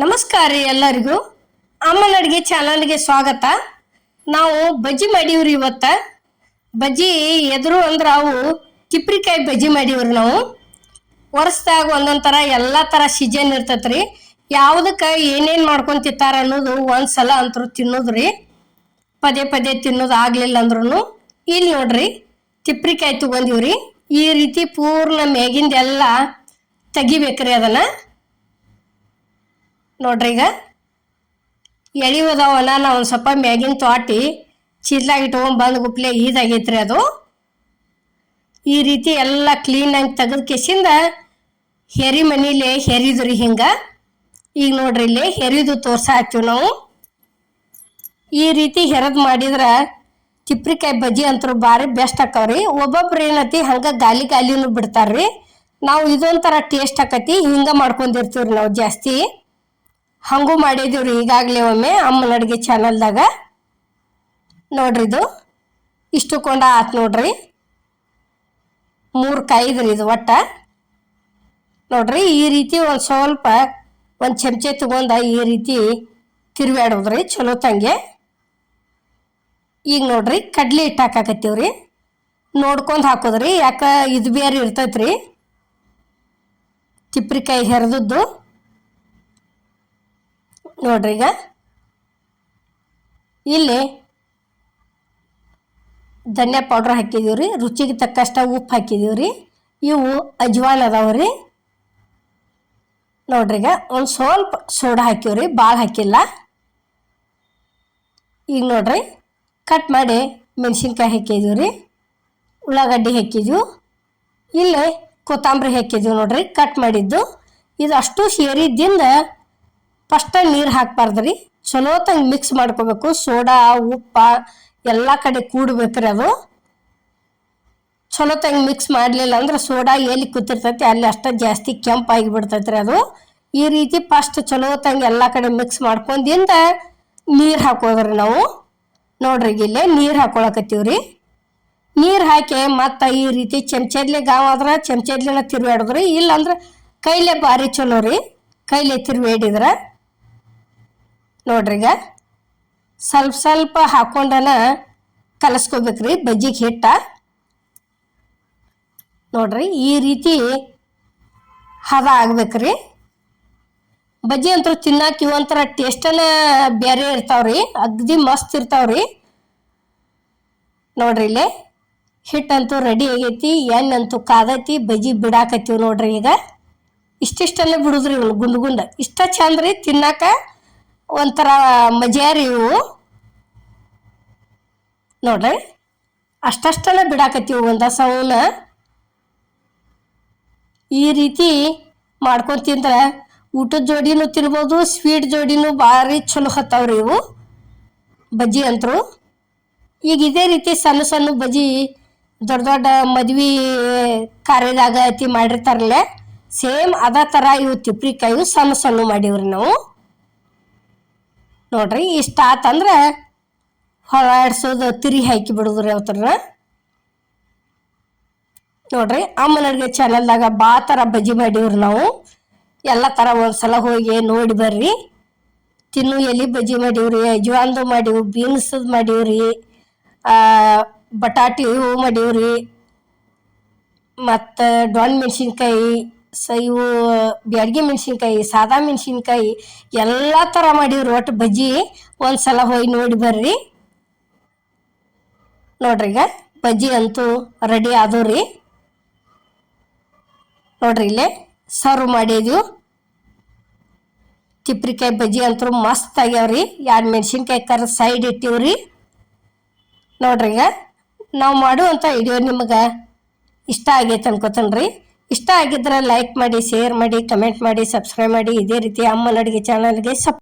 ನಮಸ್ಕಾರ ರೀ ಎಲ್ಲರಿಗೂ. ಅಮ್ಮನ ಅಡುಗೆ ಚಾನಲ್ಗೆ ಸ್ವಾಗತ. ನಾವು ಬಜ್ಜಿ ಮಾಡೀವ್ರಿ ಇವತ್ತ. ಬಜ್ಜಿ ಎದುರು ಅಂದ್ರೆ ಅವು ತಿಪ್ರಿಕಾಯಿ ಬಜ್ಜಿ ಮಾಡೀವ್ರಿ ನಾವು. ವರ್ಷದಾಗ ಒಂದೊಂದು ಥರ ಎಲ್ಲ ಥರ ಸೀಜನ್ ಇರ್ತೈತೆ ರೀ ಯಾವುದಕ್ಕೆ ಏನೇನು ಅನ್ನೋದು ಒಂದು ಸಲ ಅಂತರೂ ತಿನ್ನೋದು ಪದೇ ಪದೇ ತಿನ್ನೋದು ಆಗಲಿಲ್ಲ ಅಂದ್ರೂ ಇಲ್ಲಿ ನೋಡ್ರಿ ತಿಪ್ರಿಕಾಯಿ ತೊಗೊಂಡಿವ್ರಿ. ಈ ರೀತಿ ಪೂರ್ಣ ಮೇಗಿಂದೆಲ್ಲ ತೆಗಿಬೇಕ್ರಿ ಅದನ್ನು. ನೋಡ್ರಿ ಈಗ. ಎಳಿವದವನ ನಾವು ಒಂದು ಸ್ವಲ್ಪ ಮ್ಯಾಗಿನ ತೋಟಿ ಚೀಲ್ದಾಗ ಇಟ್ಕೊಂಡು ಬಂದು ಗುಪ್ಲೆ ಈದಾಗೈತ್ರಿ ಅದು. ಈ ರೀತಿ ಎಲ್ಲ ಕ್ಲೀನಾಗಿ ತೆಗೆದು ಕೆಸಿಂದ ಹೆರಿ ಮನೇಲಿ ರೀ ಹಿಂಗೆ. ಈಗ ನೋಡ್ರಿ ಇಲ್ಲಿ ಹೆರಿದು ತೋರ್ಸಾತ್ತೀವಿ ನಾವು. ಈ ರೀತಿ ಹೆರದ್ ಮಾಡಿದ್ರೆ ತಿಪ್ರಿಕಾಯಿ ಬಜ್ಜಿ ಅಂತೂ ಭಾರಿ ಬೆಸ್ಟ್ ಆಕವ್ರಿ ಒಬ್ಬೊಬ್ರು ಏನತಿ ಹಂಗೆ ಗಾಲಿ ಗಾಲಿನೂ ಬಿಡ್ತಾರ್ರಿ ನಾವು ಇದೊಂಥರ ಟೇಸ್ಟ್ ಆಕತಿ, ಹಿಂಗೆ ಮಾಡ್ಕೊಂಡಿರ್ತೀವ್ರಿ ನಾವು ಜಾಸ್ತಿ. ಹಂಗೂ ರೀ ಈಗಾಗಲೇ ಒಮ್ಮೆ ಅಮ್ಮನ ಅಡುಗೆ ಚಾನಲ್ದಾಗ. ನೋಡ್ರಿ ಇದು. ಇಷ್ಟು ಕೊಂಡ ಆತು ನೋಡ್ರಿ. ಮೂರು ಕಾಯಿದ್ರಿ ಇದು ಒಟ್ಟ. ನೋಡ್ರಿ ಈ ರೀತಿ ಒಂದು ಸ್ವಲ್ಪ ಒಂದು ಚಮಚೆ ತಗೊಂಡ ಈ ರೀತಿ ತಿರುವಾಡೋದ್ರಿ ಚಲೋ ತಂಗೆ. ಈಗ ನೋಡ್ರಿ ಕಡ್ಲಿ ಹಿಟ್ಟು ಹಾಕಾಕತ್ತೀವ್ರಿ. ನೋಡ್ಕೊಂಡು ಹಾಕೋದ್ರಿ, ಯಾಕೆ ಇದು ಬೇರೆ ಇರ್ತೈತ್ರಿ. ತಿಪ್ರಿಕಾಯಿ ಹೆರ್ದದ್ದು. ನೋಡ್ರಿ ಈಗ ಇಲ್ಲಿ ಧನ್ಯಾ ಪೌಡ್ರ್ ಹಾಕಿದೀವಿ ರೀ, ರುಚಿಗೆ ತಕ್ಕಷ್ಟು ಉಪ್ಪು ಹಾಕಿದೀವಿ ರೀ, ಇವು ಅಜ್ವಾನ್ ಅದಾವೆ ರೀ. ನೋಡ್ರಿ ಈಗ ಒಂದು ಸ್ವಲ್ಪ ಸೋಡಾ ಹಾಕಿವ್ರಿ ಭಾಳ ಹಾಕಿಲ್ಲ. ಈಗ ನೋಡ್ರಿ ಕಟ್ ಮಾಡಿ ಮೆಣಸಿನ್ಕಾಯಿ ಹಾಕಿದೀವಿ ರೀ, ಉಳ್ಳಾಗಡ್ಡಿ ಹಾಕಿದ್ವು. ಇಲ್ಲಿ ಕೊತ್ತಂಬರಿ ಹಾಕಿದ್ವಿ ನೋಡ್ರಿ ಕಟ್ ಮಾಡಿದ್ದು. ಇದು ಅಷ್ಟು ಸೇರಿದ್ದಿಂದ ಫಸ್ಟ್ ನೀರು ಹಾಕ್ಬಾರ್ದು ರೀ ತಂಗೆ ಮಿಕ್ಸ್ ಮಾಡ್ಕೋಬೇಕು. ಸೋಡಾ, ಉಪ್ಪ, ಎಲ್ಲ ಕಡೆ ಕೂಡ್ಬೇಕ್ರಿ ಅದು. ಚಲೋ ಮಿಕ್ಸ್ ಮಾಡಲಿಲ್ಲ ಅಂದ್ರೆ ಸೋಡಾ ಎಲ್ಲಿ ಕೂತಿರ್ತೈತಿ ಅಲ್ಲಿ ಅಷ್ಟ ಜಾಸ್ತಿ ಕೆಂಪಾಗಿ ಬಿಡ್ತೈತ್ರಿ ಅದು. ಈ ರೀತಿ ಫಸ್ಟ್ ಚಲೋ ತಂಗೆ ಎಲ್ಲ ಕಡೆ ಮಿಕ್ಸ್ ಮಾಡ್ಕೊಂಡಿಂದ ನೀರು ಹಾಕೋದ್ರಿ ನಾವು. ನೋಡ್ರಿ ಇಲ್ಲೇ ನೀರು ಹಾಕೊಳಕತ್ತೀವ್ರಿ. ನೀರು ಹಾಕಿ ಮತ್ತು ಈ ರೀತಿ ಚಮಚದ್ಲೆ ಗಾವ್ ಆದ್ರೆ ಚಮಚದ್ಲೆನ ತಿರುವಾಡಿದ್ರಿ ಇಲ್ಲಾಂದ್ರೆ ಕೈಲೇ ಭಾರಿ ಚಲೋ ರೀ. ಕೈಲೇ ತಿರುವೇಡಿದ್ರೆ ನೋಡ್ರಿ ಈಗ ಸ್ವಲ್ಪ ಸ್ವಲ್ಪ ಹಾಕೊಂಡನ ಕಲಸ್ಕೋಬೇಕ್ರಿ, ಬಜ್ಜಿಗೆ ಹಿಟ್ಟ. ನೋಡ್ರಿ, ಈ ರೀತಿ ಹದ ಆಗ್ಬೇಕ್ರಿ. ಬಜ್ಜಿ ಅಂತೂ ತಿನ್ನಕ್ಕೆ ಒಂಥರ ಟೇಸ್ಟನ ಬೇರೆ ಇರ್ತಾವ್ರಿ, ಅಗ್ದಿ ಮಸ್ತ್ ಇರ್ತಾವ್ರಿ. ನೋಡ್ರಿ ಇಲ್ಲಿ ಹಿಟ್ಟಂತೂ ರೆಡಿ ಆಗೈತಿ ಎಣ್ಣಂತೂ ಕಾದೈತಿ, ಬಜ್ಜಿ ಬಿಡಾಕತ್ತೀವಿ ನೋಡ್ರಿ ಈಗ. ಇಷ್ಟಿಷ್ಟಲ್ಲೇ ಬಿಡುದ್ರಿ ಗುಂಡು ಗುಂಡ್. ಇಷ್ಟ ಚಂದ್ರಿ ತಿನ್ನಾಕ. ಒಂಥರ ಮಜೇರಿ ಇವು. ನೋಡ್ರಿ, ಅಷ್ಟಷ್ಟಲ್ಲ ಬಿಡಾಕತ್ತೀವಿ ಒಂದು ಸೌನ ಈ ರೀತಿ ಮಾಡ್ಕೊಂಡು ತಿಂದ್ರೆ ಊಟದ ಜೋಡಿನೂ ತಿನ್ಬೋದು, ಸ್ವೀಟ್ ಜೋಡಿನೂ ಭಾರಿ ಚಲೋ ಹತ್ತಾವ್ರಿ ಇವು. ಬಜ್ಜಿ ಅಂತರು. ಈಗ ಇದೇ ರೀತಿ ಸಣ್ಣ ಸಣ್ಣ ಬಜ್ಜಿ ದೊಡ್ಡ ದೊಡ್ಡ ಮದ್ವೆ ಕಾರ್ಯದಾಗ ಐತಿ ಮಾಡಿರ್ತಾರಲ್ಲ, ಸೇಮ್ ಅದೇ ಥರ ಇವು ತಿಪ್ರಿಕಾಯಿ ಸಣ್ಣ ಸಣ್ಣ ಮಾಡೀವ್ರಿ ನಾವು. ನೋಡ್ರಿ, ಇಷ್ಟ ಆತಂದ್ರೆ ಹೊಳಾಡ್ಸೋದು ತಿರಿ ಹಾಕಿ ಬಿಡುದು ರೀ ನೋಡ್ರಿ ಅಮ್ಮನ ಅಡುಗೆ ಚಾನಲ್ದಾಗ ಬಾ ಥರ ಬಜ್ಜಿ ಮಾಡೀವ್ರಿ ನಾವು. ಎಲ್ಲ ಥರ ಒಂದ್ಸಲ ಹೋಗಿ ನೋಡಿ ಬರ್ರಿ. ತಿನ್ನು, ಎಲೆ ಬಜ್ಜಿ ಮಾಡೀವ್ರಿ ಅಜ್ವಾನ್ದು ಮಾಡೀವಿ, ಬೀನ್ಸದ್ ಮಾಡೀವ್ರಿ ಬಟಾಟಿ ಹೂ ಮಾಡೀವ್ರಿ, ಮತ್ತು ಡೊಣ್ ಮೆಣಸಿನ್ಕಾಯಿ ಸ ಇವು ಬ್ಯಾಡ್ಗೆ ಮೆಣಸಿನ್ಕಾಯಿ, ಸಾದಾ ಮೆಣಸಿನ್ಕಾಯಿ ಎಲ್ಲ ಥರ ಮಾಡಿವ್ರಿ. ಒಟ್ಟು ಬಜ್ಜಿ ಒಂದು ಸಲ ಹೋಗಿ ನೋಡಿ ಬರ್ರಿ. ನೋಡ್ರಿ ಈಗ ಬಜ್ಜಿ ಅಂತೂ ರೆಡಿ ಆದವು ರೀ ನೋಡ್ರಿ ಇಲ್ಲೇ ಸರ್ವ್ ಮಾಡಿದ್ವಿ. ತಿಪ್ರಿಕಾಯಿ ಬಜ್ಜಿ ಅಂತೂ ಮಸ್ತ್ ಆಗ್ಯಾವ್ರಿ. ಎರಡು ಮೆಣಸಿನ್ಕಾಯಿ ಕರ್ ಸೈಡ್ ಇಟ್ಟಿವ್ರಿ. ನೋಡ್ರಿ ಈಗ ನಾವು ಮಾಡುವಂಥ ವಿಡಿಯೋ ನಿಮಗೆ ಇಷ್ಟ ಆಗೈತೆ ಅನ್ಕೋತೇನೆ ಇಷ್ಟ ಆಗಿದ್ರೆ ಲೈಕ್ ಮಾಡಿ ಶೇರ್ ಮಾಡಿ ಕಮೆಂಟ್ ಮಾಡಿ ಸಬ್ಸ್ಕ್ರೈಬ್ ಮಾಡಿ. ಇದೇ ರೀತಿ ಅಮ್ಮನ ಅಡುಗೆ ಚಾನಲ್ಗೆ ಸಪ್